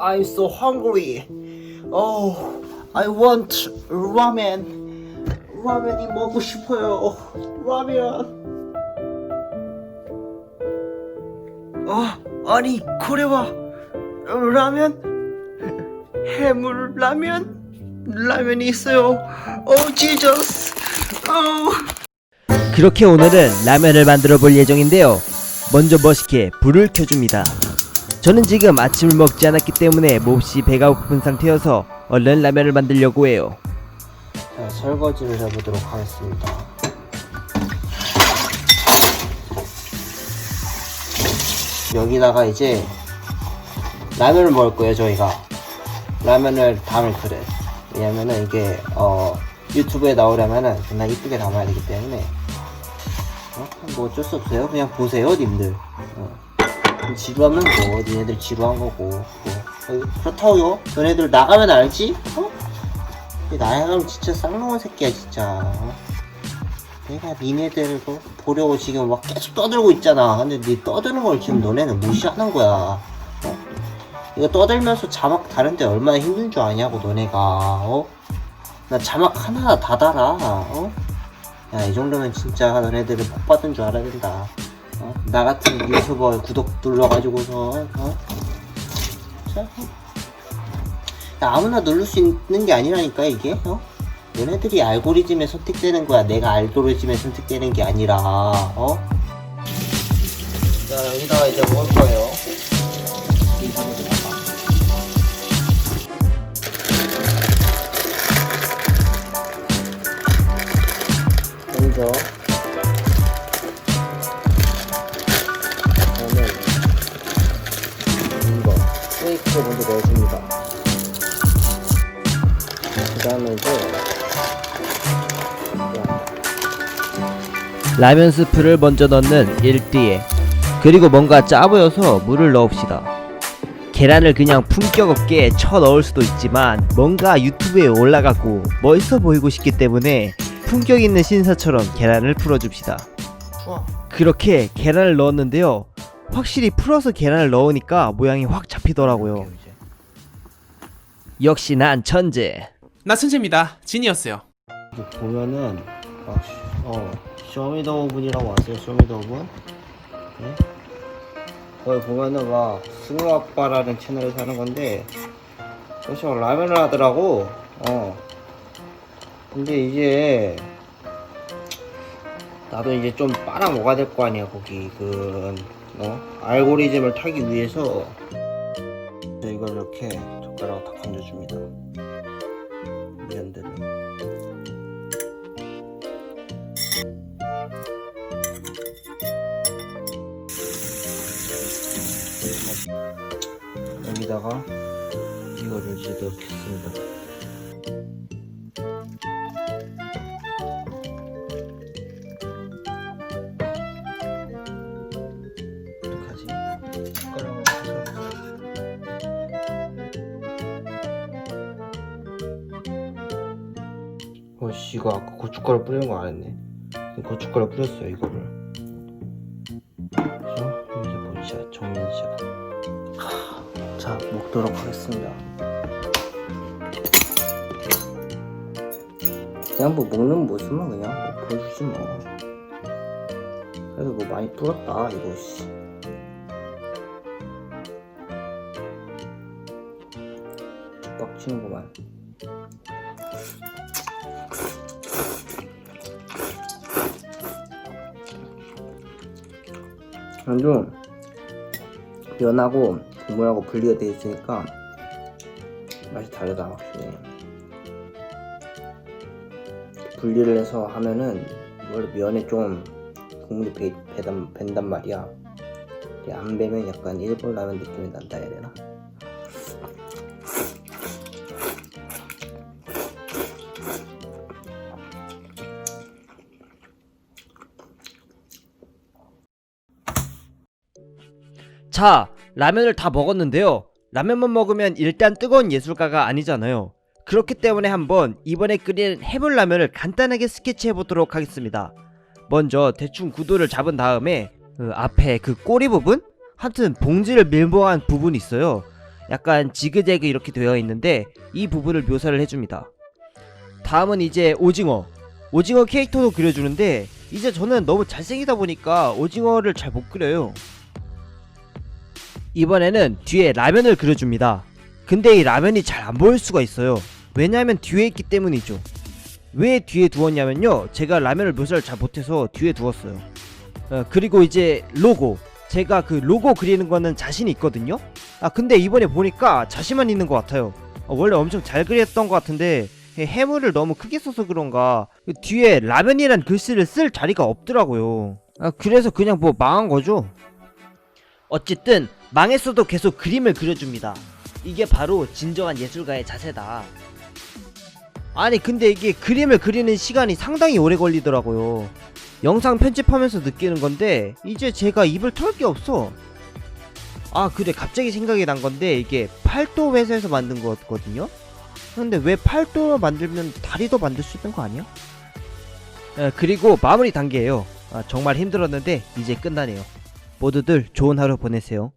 I'm so hungry. Oh, I want ramen. 라면이 먹고 싶어요. 라면. 아, 아니, 고래와 라면? 해물 라면? 라면이 있어요. 오, 지저스. 오. 그렇게 오늘은 라면을 만들어 볼 예정인데요. 먼저 멋있게 불을 켜줍니다. 저는 지금 아침을 먹지 않았기 때문에 몹시 배가 고픈 상태여서 얼른 라면을 만들려고 해요. 자, 설거지를 해보도록 하겠습니다. 여기다가 이제 라면을 먹을 거예요, 저희가. 라면을 담을 그릇. 왜냐면은 이게, 어, 유튜브에 나오려면은 그냥 이쁘게 담아야 되기 때문에. 어? 뭐 어쩔 수 없어요. 그냥 보세요, 님들. 어. 지루하면 뭐, 니네들 지루한 거고. 뭐. 어, 그렇다고요. 너네들 나가면 알지? 어? 나야가면 진짜 쌍놈의 새끼야 진짜 내가 니네들 거 보려고 지금 막 계속 떠들고 있잖아 근데 니 떠드는 걸 지금 너네는 무시하는 거야 어? 이거 떠들면서 자막 다른데 얼마나 힘든 줄 아냐고 너네가 어? 나 자막 하나 다 달아 어? 야 이 정도면 진짜 너네들은 복 받은 줄 알아야 된다 어? 나 같은 유튜버 구독 눌러가지고서 어? 자, 야, 아무나 누를 수 있는 게 아니라니까 이게 어? 너네들이 알고리즘에 선택되는 거야 내가 알고리즘에 선택되는 게 아니라 어? 자 여기다가 이제 먹을 거예요 먼저 스테이크를 먼저 넣어줍니다 그 다음에 이제 라면 스프를 먼저 넣는 1뒤에 그리고 뭔가 짜 보여서 물을 넣읍시다. 계란을 그냥 품격 없게 쳐 넣을 수도 있지만 뭔가 유튜브에 올라가고 멋있어 보이고 싶기 때문에 품격 있는 신사처럼 계란을 풀어줍시다. 그렇게 계란을 넣었는데요. 확실히 풀어서 계란을 넣으니까 모양이 확 잡히더라고요. 역시 난 천재. 나 천재입니다. 진이었어요. 보면은 아, 씨, 어 쇼미더오븐이라고 왔어요 쇼미더오븐 네? 거기 보면은 막 승우 아빠라는 채널에서 하는 건데 역시 막 라면을 하더라고 어 근데 이제 나도 이제 좀 빨아 먹어야 될 거 아니야 거기 그 어? 알고리즘을 타기 위해서 이걸 이렇게 젓가락 다 건져줍니다 면들을 여기다가 이거를 이제 넣겠습니다. 어 씨 이거 아까 고춧가루 뿌리는 거 안 했네. 고춧가루 뿌렸어요 이거를. 이제 보자 정면 시작. 자 먹도록 하겠습니다. 그냥 뭐 먹는 모습만 그냥 뭐 보여주지 뭐. 그래도 뭐 많이 불었다 이거 씨. 빡치는구만. 완전 면하고 국물하고 분리가 되어 있으니까 맛이 다르다 확실히 분리를 해서 하면은 원래 면에 좀 국물이 배, 배단, 밴단 말이야 안 배면 약간 일본 라면 느낌이 난다 해야 되나? 자, 라면을 다 먹었는데요. 라면만 먹으면 일단 뜨거운 예술가가 아니잖아요. 그렇기 때문에 한번 이번에 끓인 해물 라면을 간단하게 스케치해 보도록 하겠습니다. 먼저 대충 구도를 잡은 다음에 그 앞에 그 꼬리 부분? 하여튼 봉지를 밀봉한 부분이 있어요. 약간 지그재그 이렇게 되어 있는데 이 부분을 묘사를 해줍니다. 다음은 이제 오징어. 오징어 캐릭터도 그려주는데 이제 저는 너무 잘생기다 보니까 오징어를 잘 못 그려요. 이번에는 뒤에 라면을 그려줍니다. 근데 이 라면이 잘 안 보일 수가 있어요. 왜냐하면 뒤에 있기 때문이죠. 왜 뒤에 두었냐면요. 제가 라면을 묘사를 잘 못해서 뒤에 두었어요. 어, 그리고 이제 로고. 제가 그 로고 그리는 거는 자신이 있거든요. 아 근데 이번에 보니까 자신만 있는 것 같아요. 어, 원래 엄청 잘 그렸던 것 같은데 이 해물을 너무 크게 써서 그런가 그 뒤에 라면이란 글씨를 쓸 자리가 없더라고요. 아 그래서 그냥 뭐 망한 거죠. 어쨌든 망했어도 계속 그림을 그려줍니다. 이게 바로 진정한 예술가의 자세다. 아니 근데 이게 그림을 그리는 시간이 상당히 오래 걸리더라고요. 영상 편집하면서 느끼는 건데 이제 제가 입을 털 게 없어. 아 그래 갑자기 생각이 난 건데 이게 팔도 회사에서 만든 거거든요. 근데 왜 팔도 만들면 다리도 만들 수 있는 거 아니야? 아, 그리고 마무리 단계예요. 아, 정말 힘들었는데 이제 끝나네요. 모두들 좋은 하루 보내세요.